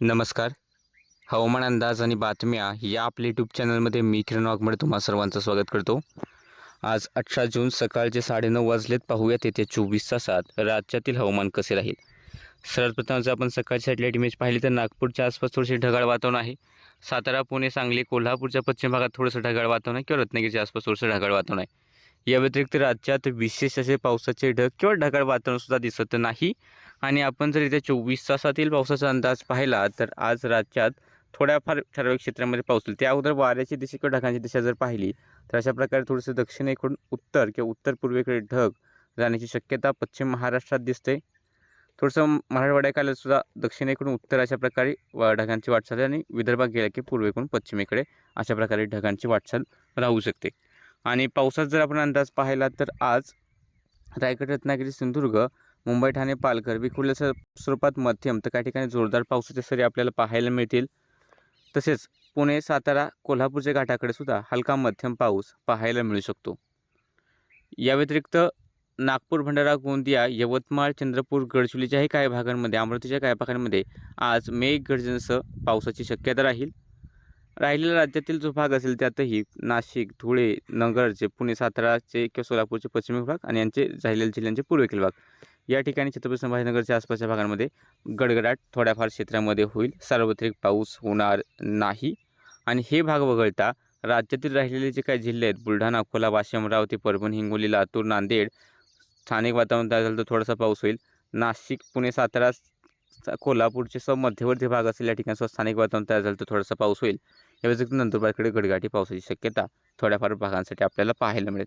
नमस्कार. हवामान अंदाज आणि बातम्या या आपल्या यूट्यूब चॅनलमध्ये मी किरण वाघमडे तुम्हा सर्वांचं स्वागत करतो. आज अठरा जून सकाळचे साडेनऊ वाजलेत. पाहूयात येत्या चोवीस तासात राज्यातील हवामान कसे राहील. सर्वप्रथम जर आपण सकाळची सॅटेलाईट इमेज पाहिली तर नागपूरच्या आसपास थोडेसे ढगाळ वातावरण आहे. सातारा पुणे सांगली कोल्हापूरच्या पश्चिम भागात थोडंसं ढगाळ वातावरण आहे. किंवा रत्नागिरीच्या आसपास थोडंसं ढगाळ वातावरण आहे. या व्यतिरिक्त राज्यात विशेष असे पावसाचे ढग किंवा ढगाळ वातावरणसुद्धा दिसत नाही. आणि आपण जर इथे चोवीस तासातील पावसाचा अंदाज पाहिला तर आज राज्यात थोड्याफार ठराविक क्षेत्रामध्ये पाऊस होईल. त्या अगोदर वाऱ्याची दिशा किंवा ढगांची दिशा जर पाहिली तर अशा प्रकारे थोडंसं दक्षिणेकडून उत्तर किंवा उत्तर पूर्वेकडे ढग जाण्याची शक्यता पश्चिम महाराष्ट्रात दिसते. थोडंसं मराठवाड्याकाला सुद्धा दक्षिणेकडून उत्तर अशा प्रकारे ढगांची वाटचाल आणि विदर्भात गेल्या की पूर्वेकडून पश्चिमेकडे अशा प्रकारे ढगांची वाटचाल राहू शकते. आणि पावसाचा जर आपण अंदाज पाहिला तर आज रायगड रत्नागिरी सिंधुदुर्ग मुंबई ठाणे पालघर विखुरल्याच्या स्वरूपात मध्यम. तर काही ठिकाणी जोरदार पावसाच्या सरी आपल्याला पाहायला मिळतील. तसेच पुणे सातारा कोल्हापूरच्या घाटाकडे सुद्धा हलका मध्यम पाऊस पाहायला मिळू शकतो. या व्यतिरिक्त नागपूर भंडारा गोंदिया यवतमाळ चंद्रपूर गडचिरोलीच्याही काही भागांमध्ये अमरावतीच्या काही भागांमध्ये आज मेघगर्जनेसह पावसाची शक्यता राहील. राहिलेला राज्यातील जो भाग असेल त्यातही नाशिक धुळे नगरचे पुणे साताराचे किंवा सोलापूरचे पश्चिमी भाग आणि यांचे राहिलेल्या जिल्ह्यांचे पूर्वेकडील भाग. या ठिकाणी छत्रपती संभाजीनगरच्या आसपासच्या भागांमध्ये गडगडाट थोड्याफार क्षेत्रामध्ये होईल. सार्वत्रिक पाऊस होणार नाही. आणि हे भाग वगळता राज्यातील राहिलेले जे काही जिल्हे आहेत बुलढाणा अकोला वाशिम अमरावती परभणी हिंगोली लातूर नांदेड स्थानिक वातावरण तयार झालं तर थोडासा पाऊस होईल. नाशिक पुणे सातारा कोल्हापूरचे सब मध्यवर्ती भाग असेल या ठिकाणी सुद्धा स्थानिक वातावरण तयार झालं तर थोडासा पाऊस होईल. या व्यतिरिक्त नंदुरबारकडे गडगाठी पावसाची शक्यता थोड्याफार भागांसाठी आपल्याला पाहायला मिळेल.